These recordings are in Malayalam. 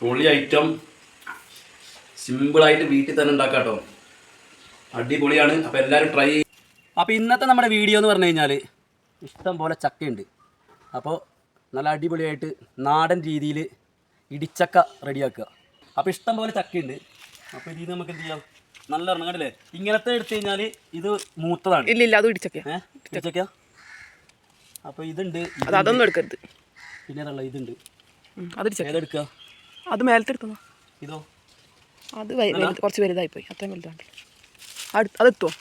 പൊളി ഐറ്റം സിമ്പിളായിട്ട് വീട്ടിൽ തന്നെ ഉണ്ടാക്കാം കേട്ടോ അടിപൊളിയാണ്. അപ്പോൾ എല്ലാവരും ട്രൈ ചെയ്യും. അപ്പോൾ ഇന്നത്തെ നമ്മുടെ വീഡിയോ എന്ന് പറഞ്ഞു കഴിഞ്ഞാൽ ഇഷ്ടം പോലെ ചക്കയുണ്ട്. അപ്പോൾ നല്ല അടിപൊളിയായിട്ട് നാടൻ രീതിയിൽ ഇടിച്ചക്ക റെഡിയാക്കുക അപ്പോൾ ഇഷ്ടം പോലെ ചക്കയുണ്ട്. അപ്പോൾ ഇതിൽ നമുക്ക് എന്ത് ചെയ്യാം? നല്ല കണ്ടില്ലേ? ഇങ്ങനത്തെ എടുത്തു കഴിഞ്ഞാൽ ഇത് മൂത്തതാണ്. ഇല്ല ഇല്ല അത് ഇടിച്ചക്ക. ഇടിച്ചക്ക? അപ്പോൾ ഇതുണ്ട് അതൊന്നും എടുക്കരുത്. പിന്നെ ഇതുണ്ട്. ഉം, അത് ഇടിച്ചൊക്കെ ഏതെടുക്കുക അത് മേലത്തെ എടുക്കുന്നോ ഇതോ അത് വലുത് കുറച്ച് വലുതായി പോയി അത്രയും വലുതാണ്ട് അടുത്ത് അതെത്തുമോ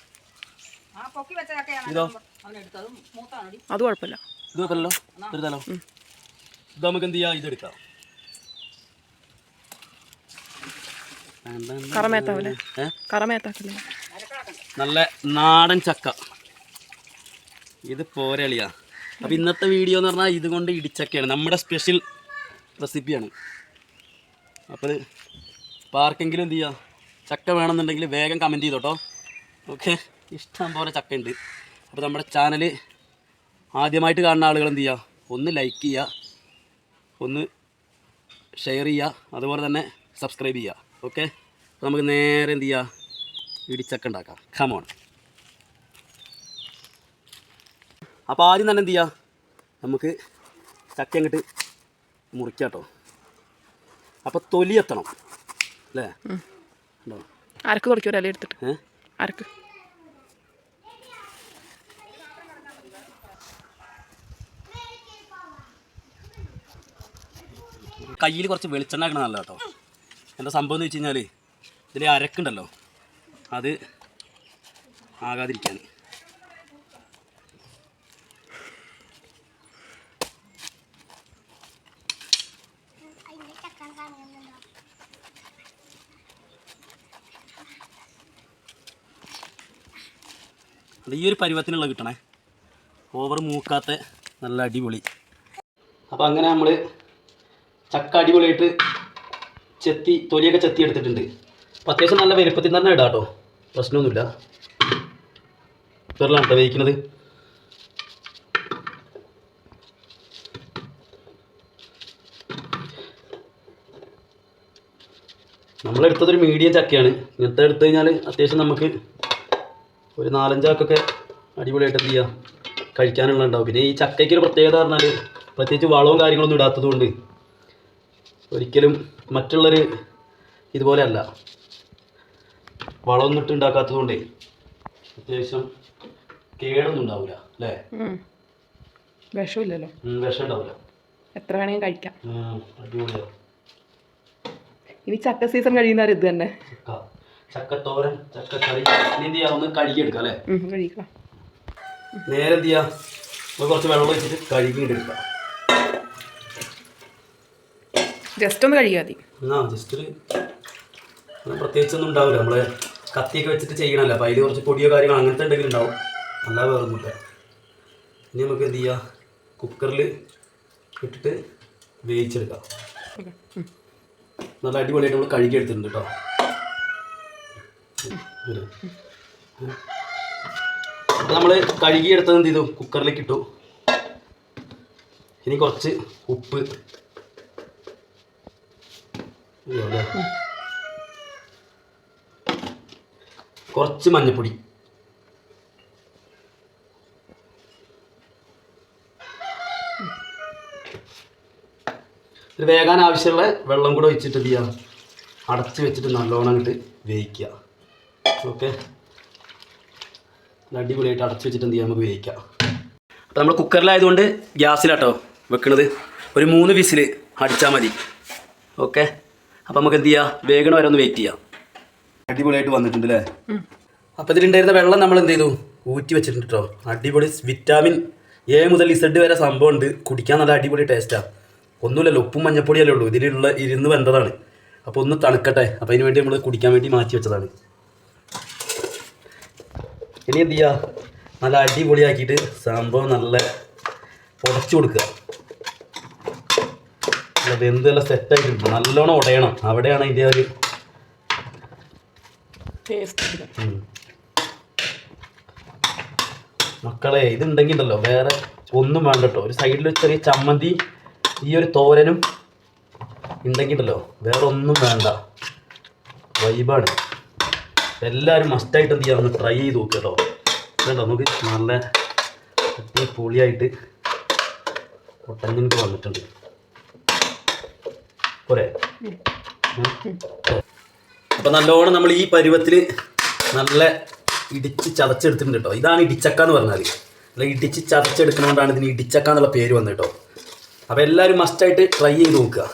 ഇതോ? അത് കുഴപ്പമില്ല. ഇത് വെക്കല്ലോ എടുത്താലോ? ഇത് നമുക്ക് എന്ത് ചെയ്യാം? ഇതെടുക്കാം കറമേത്താവല്ലേ? ഏ? കറമേത്താക്കല്ലേ? നല്ല നാടൻ ചക്ക. ഇത് പോരളിയാ അപ്പോൾ ഇന്നത്തെ വീഡിയോ എന്ന് പറഞ്ഞാൽ ഇതുകൊണ്ട് ഇടിച്ചക്കയാണ്. നമ്മുടെ സ്പെഷ്യൽ റെസിപ്പിയാണ് അപ്പോൾ ഇത് ഇപ്പോൾ ആർക്കെങ്കിലും എന്ത് ചെയ്യുക ചക്ക വേണമെന്നുണ്ടെങ്കിൽ വേഗം കമന്റ് ചെയ്തോട്ടോ. ഓക്കെ? ഇഷ്ടം പോലെ ചക്ക ഉണ്ട് അപ്പോൾ നമ്മുടെ ചാനൽ ആദ്യമായിട്ട് കാണുന്ന ആളുകൾ എന്ത് ചെയ്യുക ഒന്ന് ലൈക്ക് ചെയ്യുക ഒന്ന് ഷെയർ ചെയ്യുക അതുപോലെ തന്നെ സബ്സ്ക്രൈബ് ചെയ്യുക ഓക്കെ? അപ്പോൾ നമുക്ക് നേരെ എന്ത് ചെയ്യുക ഇടിച്ചക്ക ഉണ്ടാക്കാം. കമോൺ അപ്പോൾ ആദ്യം തന്നെ എന്ത് ചെയ്യുക നമുക്ക് ചക്ക അങ്ങോട്ട് മുറിക്കാം കേട്ടോ അപ്പോൾ തൊലി എത്തണം. അല്ലേ? അരക്ക് തുടക്കി ഒരു ഇല എടുത്തിട്ട്. അരക്ക്. കയ്യിൽ കുറച്ച് വെളിച്ചെണ്ണ ആക്കണ നല്ല കേട്ടോ എന്താ സംഭവം എന്ന് വെച്ച് കഴിഞ്ഞാൽ ഇതിൽ അരക്കുണ്ടല്ലോ. അത് ആകാതിരിക്കാൻ. അത് ഈ ഒരു പരുവത്തിനുള്ള കിട്ടണേ. ഓവർ മൂക്കാത്ത നല്ല അടിപൊളി. അപ്പോൾ അങ്ങനെ നമ്മൾ ചക്ക അടിപൊളിയായിട്ട് ചെത്തി തൊലിയൊക്കെ ചെത്തി എടുത്തിട്ടുണ്ട്. അപ്പോൾ അത്യാവശ്യം നല്ല വലുപ്പത്തിൽ തന്നെ ഇടാം കേട്ടോ. പ്രശ്നമൊന്നുമില്ല. വെറുതെ കേട്ടോ വേവിക്കുന്നത്. നമ്മളെടുത്തതൊരു മീഡിയം ചക്കയാണ്. ഇങ്ങനത്തെ എടുത്തു കഴിഞ്ഞാൽ അത്യാവശ്യം നമുക്ക് ഒരു നാലഞ്ചാക്കൊക്കെ അടിപൊളിയായിട്ട് എന്ത് ചെയ്യാം? കഴിക്കാനുള്ള ഉണ്ടാവും പിന്നെ ഈ ചക്കയ്ക്ക് ഒരു പ്രത്യേകത പറഞ്ഞാൽ പ്രത്യേകിച്ച് വളവും കാര്യങ്ങളൊന്നും ഇടാത്തത് കൊണ്ട് ഒരിക്കലും മറ്റുള്ളൊരു ഇതുപോലെ അല്ല. വളമൊന്നും ഇട്ട് ഉണ്ടാക്കാത്തത് കൊണ്ട് അത്യാവശ്യം കേടൊന്നും ഉണ്ടാവില്ല അല്ലേ. വിഷമില്ലല്ലോ. വിഷം ഉണ്ടാവില്ല എത്ര വേണമെങ്കിലും കഴിക്കാം. അടിപൊളിയാണ് ഇനി ചക്ക സീസൺ കഴിയുന്നവർ ഇത് തന്നെ. ചക്കത്തോരൻ ചക്കക്കറി. ഇനി എന്ത് ചെയ്യാം? ഒന്ന് കഴുകിയെടുക്കാം അല്ലേ? കഴിക്കാം നേരെ എന്ത് ചെയ്യാം? നമുക്ക് കുറച്ച് വെള്ളം ഒഴിച്ചിട്ട് കഴുകിയെടുക്കാം. ജസ്റ്റ് ഒന്ന് കഴുകിയാൽ മതി. ആ ജസ്റ്റ് ഒരു പ്രത്യേകിച്ചൊന്നും ഉണ്ടാവില്ല. നമ്മളെ കത്തിയൊക്കെ വെച്ചിട്ട് ചെയ്യണമല്ലോ. അപ്പോൾ അതിൽ കുറച്ച് പൊടിയോ കാര്യങ്ങളോ അങ്ങനത്തെ എന്തെങ്കിലും ഉണ്ടാവും. അല്ലാതെ വേറെ ഒന്നുമില്ല ഇനി നമുക്ക് എന്ത് ചെയ്യാം? കുക്കറിൽ ഇട്ടിട്ട് വേവിച്ചെടുക്കാം. നല്ല അടിപൊളിയായിട്ട് നമ്മൾ കഴുകിയെടുത്തിട്ടുണ്ട് കേട്ടോ നമ്മൾ കഴുകിയെടുത്തത് എന്ത് ചെയ്തു? കുക്കറിലേക്ക് ഇട്ടു. ഇനി കുറച്ച് ഉപ്പ്. കുറച്ച് മഞ്ഞപ്പൊടി. വേകാൻ ആവശ്യമുള്ള വെള്ളം കൂടെ ഒഴിച്ചിട്ട് എന്ത് ചെയ്യുക? അടച്ച് വെച്ചിട്ട് നല്ലോണം അങ്ങോട്ട് വേവിക്കുക. ഓക്കെ അടിപൊളിയായിട്ട് അടച്ച് വെച്ചിട്ട് എന്ത് ചെയ്യാം നമുക്ക് വേവിക്കാം. അപ്പോൾ നമ്മൾ കുക്കറിലായതുകൊണ്ട് ഗ്യാസിലാട്ടോ വെക്കണത്. ഒരു മൂന്ന് വിസിൽ അടിച്ചാൽ മതി. ഓക്കെ? അപ്പോൾ നമുക്ക് എന്ത് ചെയ്യാം? വേഗണ വരെ ഒന്ന് വെയിറ്റ് ചെയ്യാം. അടിപൊളിയായിട്ട് വന്നിട്ടുണ്ട് അല്ലേ അപ്പം അപ്പോൾ ഇതിലുണ്ടായിരുന്ന വെള്ളം നമ്മൾ എന്ത് ചെയ്തു? ഊറ്റി വെച്ചിട്ടുണ്ട് കേട്ടോ അടിപൊളി വിറ്റാമിൻ എ മുതൽ ഇസഡ് വരെ സംഭവം ഉണ്ട് കുടിക്കാൻ നല്ല അടിപൊളി ടേസ്റ്റാണ് ഒന്നുമില്ലല്ലോ ഉപ്പും മഞ്ഞപ്പൊടിയല്ലേ ഉള്ളൂ. ഇതിലുള്ള ഇരുന്ന് വെന്തതാണ്. അപ്പോൾ ഒന്ന് തണുക്കട്ടെ. അപ്പോൾ അതിന് വേണ്ടി നമ്മൾ കുടിക്കാൻ വേണ്ടി മാറ്റി വെച്ചതാണ്. ഇനി എന്ത് ചെയ്യുക നല്ല അടിപൊളിയാക്കിയിട്ട് സംഭവം നല്ല ഉടച്ചു കൊടുക്കുക. അത് എന്തെല്ലാം നല്ല സെറ്റായിട്ടുണ്ട് നല്ലോണം ഉടയണം. അവിടെയാണ് അതിന്റെ ഒരു മക്കളെ ഇതുണ്ടെങ്കിൽ ഉണ്ടല്ലോ വേറെ ഒന്നും വേണ്ട കേട്ടോ ഒരു സൈഡിൽ ചെറിയ ചമ്മന്തി ഈ ഒരു തോരനും ഉണ്ടെങ്കിലല്ലോ വേറെ ഒന്നും വേണ്ട. വൈബാണ് എല്ലാവരും മസ്റ്റായിട്ട് എന്ത് ചെയ്യാം? ഒന്ന് ട്രൈ ചെയ്ത് നോക്കുക കേട്ടോ. കേട്ടോ നമുക്ക് നല്ല അടിപൊളിയായിട്ട് ഒട്ടഞ്ഞിട്ട് വന്നിട്ടുണ്ട്. പോരെ? അപ്പം നല്ലോണം നമ്മൾ ഈ പരുവത്തിൽ നല്ല ഇടിച്ച് ചതച്ചെടുത്തിട്ടുണ്ട് കേട്ടോ. ഇതാണ് ഇടിച്ചക്ക എന്ന് പറഞ്ഞാൽ അല്ല ഇടിച്ച് ചതച്ചെടുക്കുന്നതുകൊണ്ടാണ് ഇതിന് ഇടിച്ചക്ക എന്നുള്ള പേര് വന്നത് കേട്ടോ. അപ്പോൾ എല്ലാവരും മസ്റ്റായിട്ട് ട്രൈ ചെയ്ത് നോക്കുക.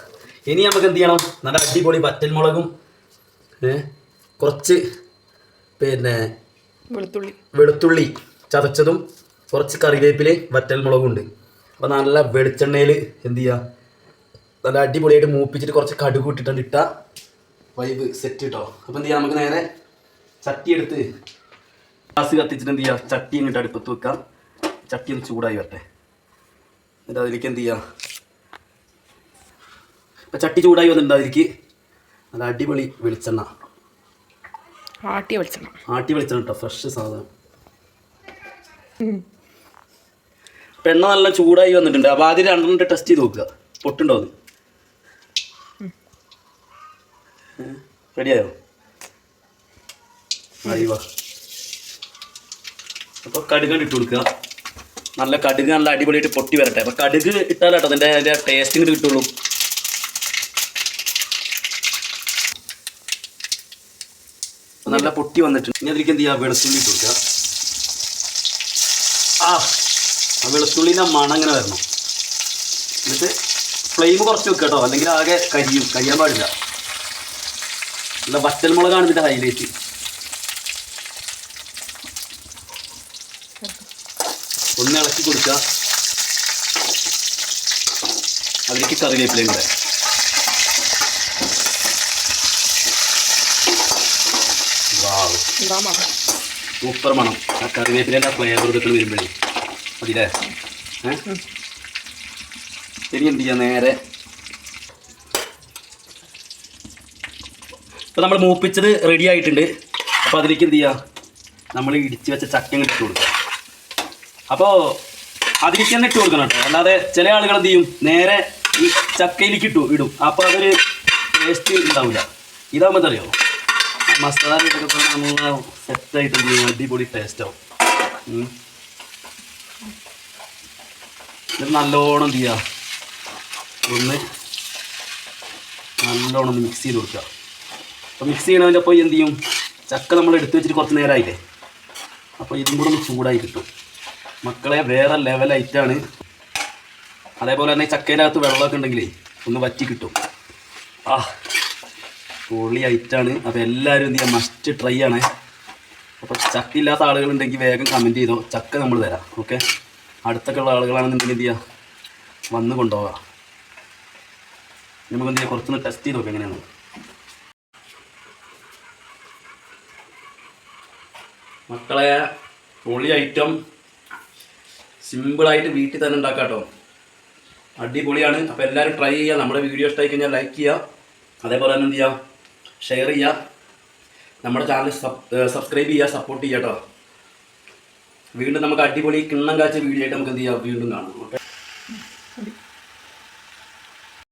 ഇനി നമുക്ക് എന്ത് ചെയ്യണം? നല്ല അടിപൊളി വറ്റൽമുളകും മുളകും കുറച്ച് പിന്നെ വെളുത്തുള്ളി. വെളുത്തുള്ളി ചതച്ചതും കുറച്ച് കറിവേപ്പിലയും വറ്റൽമുളകും ഉണ്ട് അപ്പോൾ നല്ല വെളിച്ചെണ്ണയിൽ എന്ത് ചെയ്യുക നല്ല അടിപൊളിയായിട്ട് മൂപ്പിച്ചിട്ട് കുറച്ച് കടുക് ഇട്ടിട്ടുണ്ട് ഇട്ട വൈബ് സെറ്റ് കിട്ടോ അപ്പോൾ എന്ത് ചെയ്യാം? നമുക്ക് നേരെ ചട്ടി എടുത്ത് ഗ്യാസ് കത്തിച്ചിട്ട് എന്ത് ചെയ്യുക ചട്ടി ഇങ്ങോട്ട് അടുപ്പത്ത് വെക്കാം. ചട്ടി ഒന്ന് ചൂടായി വരട്ടെ. എന്നിട്ട് അതിലേക്ക് എന്ത് ചെയ്യുക ഇപ്പം ചട്ടി ചൂടായി വന്നിട്ടുണ്ട് അതിലേക്ക്. നല്ല അടിപൊളി വെളിച്ചെണ്ണ. ആട്ടിയ വെളിച്ചെണ്ണ. ആട്ടി വെളിച്ചെണ്ണ കേട്ടോ ഫ്രഷ് സാധനം. പെണ്ണ നല്ല ചൂടായി വന്നിട്ടുണ്ട്. അപ്പോൾ ആദ്യം രണ്ടെണ്ണം ടെസ്റ്റ് ചെയ്ത് നോക്കുക. പൊട്ടുണ്ടോ റെഡിയായോ? അറിയുക അപ്പോൾ കടുക് ഇട്ട് കൊടുക്കുക. നല്ല കടുക് നല്ല അടിപൊളിയായിട്ട് പൊട്ടി വരട്ടെ. അപ്പോൾ കടുക് ഇട്ടാലാട്ടോ അതിന്റെ അതിന്റെ ടേസ്റ്റ് ഇങ്ങോട്ട് കിട്ടുള്ളൂ. നല്ല പൊട്ടി വന്നിട്ടുണ്ട്. ഇനി അതിലേക്ക് എന്ത് ചെയ്യുക വെളുത്തുള്ളി ഇട്ട് കൊടുക്കുക ആ ആ വെളുത്തുള്ളിന്റെ മണം ഇങ്ങനെ വരണം. എന്നിട്ട് ഫ്ലെയിം കുറച്ച് വെക്കുക കേട്ടോ. അല്ലെങ്കിൽ ആകെ കരിയും. കരിയാൻ പാടില്ല. നല്ല വറ്റൽമുളകാണ് ഇതിന്റെ ഹൈലൈറ്റ് ഒന്ന് ഇളക്കി കൊടുക്കുക അതിലേക്ക് കറിവേപ്പിലയും കൂടെ. എന്താ മണം സൂപ്പർ മണം. ആ കറിവേപ്പിലെ ഫ്ലേവർ ഇതൊക്കെ വരുമ്പോഴേ. ഏ? എന്ത് ചെയ്യാം? നേരെ. ഇപ്പം നമ്മൾ മൂപ്പിച്ചത് റെഡി ആയിട്ടുണ്ട്. അപ്പോൾ അതിലേക്ക് എന്ത് ചെയ്യുക നമ്മൾ ഇടിച്ച് വെച്ച ചക്കയും ഇട്ട് കൊടുക്കുക അപ്പോൾ അതിലേക്ക് തന്നെ ഇട്ട് കൊടുക്കണം കേട്ടോ. അല്ലാതെ ചില ആളുകൾ എന്ത് ചെയ്യും? നേരെ ഈ ചക്കയിലേക്ക് ഇട്ടു ഇടും. അപ്പോൾ അതൊരു ടേസ്റ്റ് ഉണ്ടാവില്ല. ഇതാകുമ്പോൾ എന്തറിയാമോ മസാല ഇതൊക്കെ നമ്മൾ സെറ്റായിട്ട് അടിപൊളി ടേസ്റ്റ് ആവും. ഇത് നല്ലോണം എന്ത് ചെയ്യുക ഒന്ന് നല്ലോണം മിക്സ് ചെയ്ത് കൊടുക്കുക. അപ്പോൾ മിക്സ് ചെയ്യണതിന്റെ അപ്പോൾ എന്ത് ചെയ്യും? ചക്ക നമ്മൾ എടുത്തു വെച്ചിട്ട് കുറച്ച് നേരമായില്ലേ അപ്പോൾ ഇതും കൂടെ ഒന്ന് ചൂടായി കിട്ടും. മക്കളെ വേറെ ലെവലായിട്ടാണ് അതേപോലെ തന്നെ ചക്കേന്റെ അകത്ത് വെള്ളമൊക്കെ ഉണ്ടെങ്കിലേ ഒന്ന് വറ്റി കിട്ടും. ആ പൊളി ഐറ്റാണ്. അപ്പോൾ എല്ലാവരും എന്ത് ചെയ്യുക മസ്റ്റ് ട്രൈ ആണ്. അപ്പോൾ ചക്ക ഇല്ലാത്ത ആളുകളുണ്ടെങ്കിൽ വേഗം കമന്റ് ചെയ്തോ. ചക്ക നമ്മൾ തരാം ഓക്കെ അടുത്തൊക്കെ ഉള്ള ആളുകളാണെന്നുണ്ടെങ്കിൽ എന്ത് ചെയ്യുക വന്ന് കൊണ്ടുപോകാം. നമുക്ക് എന്ത് ചെയ്യാം കുറച്ചൊന്ന് ടെസ്റ്റ് ചെയ്ത് നോക്കാം എങ്ങനെയാണ്. മക്കളെ പൊളി ഐറ്റം സിമ്പിളായിട്ട് വീട്ടിൽ തന്നെ ഉണ്ടാക്കാം കേട്ടോ. അടിപൊളിയാണ്. അപ്പോൾ എല്ലാവരും ട്രൈ ചെയ്യുക നമ്മുടെ വീഡിയോ ഇഷ്ടമായി കഴിഞ്ഞാൽ ലൈക്ക് ചെയ്യുക. അതേപോലെ തന്നെ എന്ത് ചെയ്യുക ഷെയർ ചെയ്യുക. നമ്മുടെ ചാനൽ സബ്സ്ക്രൈബ് ചെയ്യുക സപ്പോർട്ട് ചെയ്യുക കേട്ടോ വീണ്ടും നമുക്ക് അടിപൊളി കിണ്ണം കാച്ച വീഡിയോ ആയിട്ട് നമുക്ക് എന്ത് ചെയ്യാം? വീണ്ടും കാണാം.